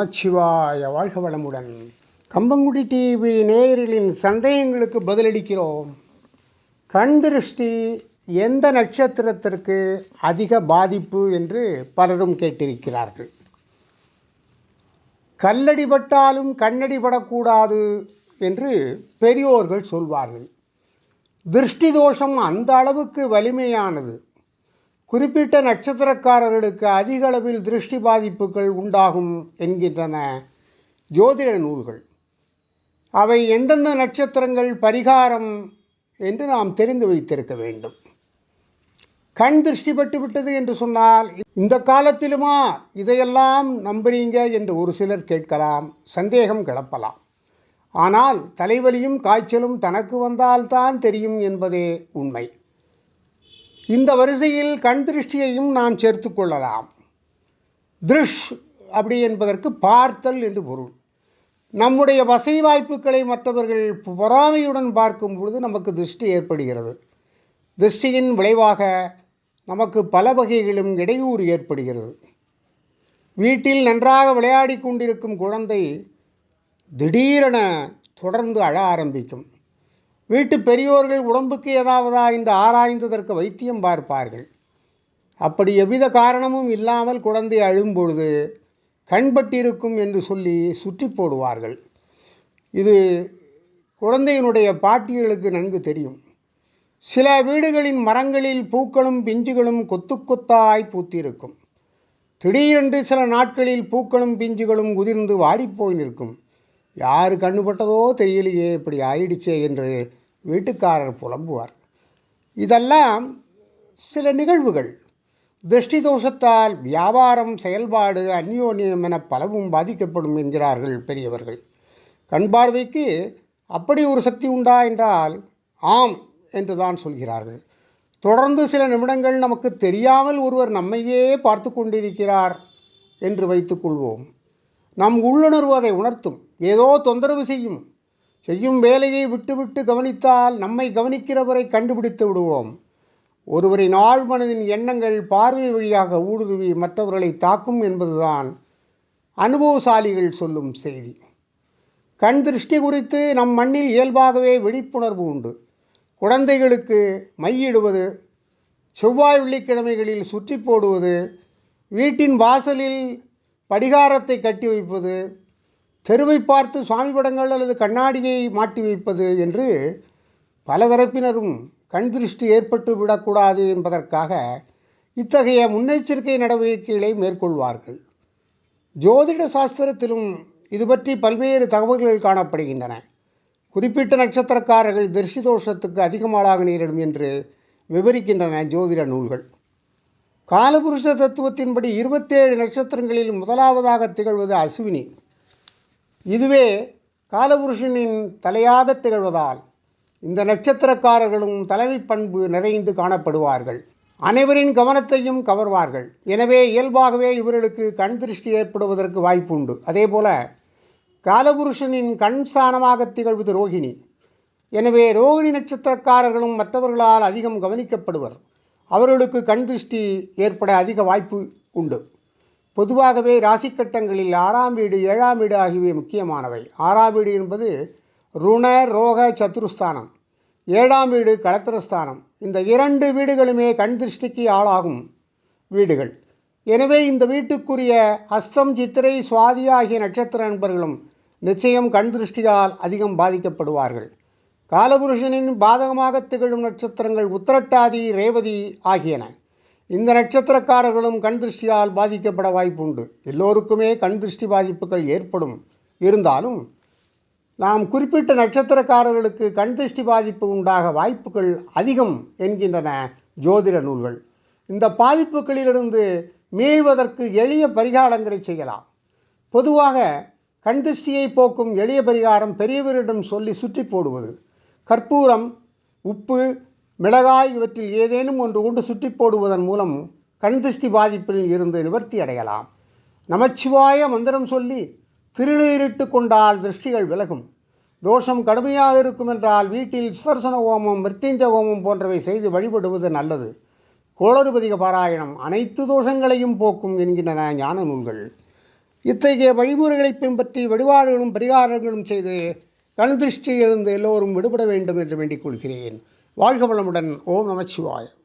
நமச்சிவாய வாழ்க வளமுடன். கம்பங்குடி டிவி நேயர்களின் சந்தேகங்களுக்கு பதிலளிக்கிறோம். கண் திருஷ்டி எந்த நட்சத்திரத்திற்கு அதிக பாதிப்பு என்று பலரும் கேட்டிருக்கிறார்கள். கல்லடிபட்டாலும் கண்ணடிபடக்கூடாது என்று பெரியோர்கள் சொல்வார்கள். திருஷ்டி தோஷம் அந்த அளவுக்கு வலிமையானது. குறிப்பிட்ட நட்சத்திரக்காரர்களுக்கு அதிக அளவில் திருஷ்டி பாதிப்புகள் உண்டாகும் என்கின்றன ஜோதிட நூல்கள். அவை எந்தெந்த நட்சத்திரங்கள் பரிகாரம் என்று நாம் தெரிந்து வைத்திருக்க வேண்டும். கண் திருஷ்டி பட்டுவிட்டது என்று சொன்னால் இந்த காலத்திலுமா இதையெல்லாம் நம்புறீங்க என்று ஒரு சிலர் கேட்கலாம் சந்தேகம் கிளப்பலாம். ஆனால் தலைவலியும் காய்ச்சலும் தனக்கு வந்தால்தான் தெரியும் என்பதே உண்மை. இந்த வரிசையில் கண் திருஷ்டியையும் நாம் சேர்த்து கொள்ளலாம். திருஷ் அப்படி என்பதற்கு பார்த்தல் என்று பொருள். நம்முடைய வசை வாய்ப்புகளை மற்றவர்கள் பொறாமையுடன் பார்க்கும் பொழுது நமக்கு திருஷ்டி ஏற்படுகிறது. திருஷ்டியின் விளைவாக நமக்கு பல வகைகளிலும் இடையூறு ஏற்படுகிறது. வீட்டில் நன்றாக விளையாடி கொண்டிருக்கும் குழந்தை திடீரென தொடர்ந்து அழ ஆரம்பிக்கும். வீட்டு பெரியோர்கள் உடம்புக்கு ஏதாவதா என்று ஆராய்ந்ததற்கு வைத்தியம் பார்ப்பார்கள். அப்படி எவ்வித காரணமும் இல்லாமல் குழந்தை அழும்பொழுது கண்பட்டிருக்கும் என்று சொல்லி சுற்றி போடுவார்கள். இது குழந்தையினுடைய பாட்டிகளுக்கு நன்கு தெரியும். சில வீடுகளின் மரங்களில் பூக்களும் பிஞ்சுகளும் கொத்து கொத்தாய் பூத்திருக்கும். திடீரென்று சில நாட்களில் பூக்களும் பிஞ்சுகளும் உதிர்ந்து வாடிப்போய் நிற்கும். யார் கண்ணுபட்டதோ தெரியலையே இப்படி ஆயிடுச்சே என்று வீட்டுக்காரர் புலம்புவார். இதெல்லாம் சில நிகழ்வுகள். திருஷ்டி தோஷத்தால் வியாபாரம் செயல்பாடு அந்யோன்யம் என பலவும் பாதிக்கப்படும் என்கிறார்கள் பெரியவர்கள். கண் பார்வைக்கு அப்படி ஒரு சக்தி உண்டா என்றால் ஆம் என்று தான் சொல்கிறார்கள். தொடர்ந்து சில நிமிடங்கள் நமக்கு தெரியாமல் ஒருவர் நம்மையே பார்த்து கொண்டிருக்கிறார் என்று வைத்துக்கொள்வோம் நம் உள்ளுணர்வு அதை உணர்த்தும். ஏதோ தொந்தரவு செய்யும். செய்யும் வேலையை விட்டுவிட்டு கவனித்தால் நம்மை கவனிக்கிறவரை கண்டுபிடித்து விடுவோம். ஒருவரின் ஆழ்மனதின் எண்ணங்கள் பார்வை வழியாக ஊடுருவி மற்றவர்களை தாக்கும் என்பதுதான் அனுபவசாலிகள் சொல்லும் செய்தி. கண் திருஷ்டி குறித்து நம் மண்ணில் இயல்பாகவே விழிப்புணர்வு உண்டு. குழந்தைகளுக்கு மையிடுவது செவ்வாய் வெள்ளிக்கிழமைகளில் சுற்றி போடுவது வீட்டின் வாசலில் படிகாரத்தை கட்டி வைப்பது தெருவை பார்த்து சுவாமி படங்கள் அல்லது கண்ணாடியை மாட்டி வைப்பது என்று பல தரப்பினரும் கண் திருஷ்டி ஏற்பட்டு விடக்கூடாது என்பதற்காக இத்தகைய முன்னெச்சரிக்கை நடவடிக்கைகளை மேற்கொள்வார்கள். ஜோதிட சாஸ்திரத்திலும் இது பற்றி பல்வேறு தகவல்கள் காணப்படுகின்றன. குறிப்பிட்ட நட்சத்திரக்காரர்கள் திருஷ்டி தோஷத்துக்கு அதிகமாளாக நேரிடும் என்று விவரிக்கின்றன ஜோதிட நூல்கள். காலபுருஷ தத்துவத்தின்படி இருபத்தேழு நட்சத்திரங்களில் முதலாவதாக திகழ்வது அஸ்வினி இதுவே காலபுருஷனின் தலையாக திகழ்வதால் இந்த நட்சத்திரக்காரர்களும் தலைமை பண்பு நிறைந்து காணப்படுவார்கள். அனைவரின் கவனத்தையும் கவர்வார்கள். எனவே இயல்பாகவே இவர்களுக்கு கண் திருஷ்டி ஏற்படுவதற்கு வாய்ப்புண்டு. அதேபோல காலபுருஷனின் கண் ஸ்தானமாக திகழ்வது ரோகிணி. எனவே ரோகிணி நட்சத்திரக்காரர்களும் மற்றவர்களால் அதிகம் கவனிக்கப்படுவர். அவர்களுக்கு கண் திருஷ்டி ஏற்பட அதிக வாய்ப்பு உண்டு. பொதுவாகவே ராசிக்கட்டங்களில் ஆறாம் வீடு ஏழாம் வீடு ஆகியவை முக்கியமானவை. ஆறாம் வீடு என்பது ருண ரோக சத்துருஸ்தானம் ஏழாம் வீடு களத்திரஸ்தானம் இந்த இரண்டு வீடுகளுமே கண் திருஷ்டிக்கு ஆளாகும் வீடுகள். எனவே இந்த வீட்டுக்குரிய அஸ்தம் சித்திரை சுவாதி ஆகிய நட்சத்திர நண்பர்களும் நிச்சயம் கண் திருஷ்டியால் அதிகம் பாதிக்கப்படுவார்கள். காலபுருஷனின் பாதகமாக திகழும் நட்சத்திரங்கள் உத்திரட்டாதி ரேவதி ஆகியன. இந்த நட்சத்திரக்காரர்களும் கண் திருஷ்டியால் பாதிக்கப்பட வாய்ப்புண்டு. எல்லோருக்குமே கண் திருஷ்டி பாதிப்புகள் ஏற்படும். இருந்தாலும் நாம் குறிப்பிட்ட நட்சத்திரக்காரர்களுக்கு கண் திருஷ்டி பாதிப்பு உண்டாக வாய்ப்புகள் அதிகம் என்கின்றன ஜோதிட நூல்கள். இந்த பாதிப்புகளிலிருந்து மீள்வதற்கு எளிய பரிகாரங்களை செய்யலாம். பொதுவாக கண் திருஷ்டியை போக்கும் எளிய பரிகாரம் பெரியவரிடம் சொல்லி சுற்றி போடுவது. கற்பூரம் உப்பு மிளகாய் இவற்றில் ஏதேனும் ஒன்று கொண்டு சுற்றி போடுவதன் மூலம் கண் திருஷ்டி பாதிப்பில் இருந்து நிவர்த்தி அடையலாம். நமச்சிவாய மந்திரம் சொல்லி திருநீரிட்டு கொண்டால் திருஷ்டிகள் விலகும். தோஷம் கடுமையாக இருக்கும் என்றால் வீட்டில் சுதர்சன ஹோமம் மிருத்யுஞ்ச ஹோமம் போன்றவை செய்து வழிபடுவது நல்லது. கோளறுபதிக பாராயணம் அனைத்து தோஷங்களையும் போக்கும் என்கின்றன ஞான நூல்கள் இத்தகைய வழிமுறைகளை பின்பற்றி வழிபாடுகளும் பரிகாரங்களும் செய்து கண் திருஷ்டியிலிருந்து எழுந்து எல்லோரும் விடுபட வேண்டும் என்று வேண்டிக் கொள்கிறேன். வாழ்க வளமுடன். ஓம் நமச்சிவாயம்.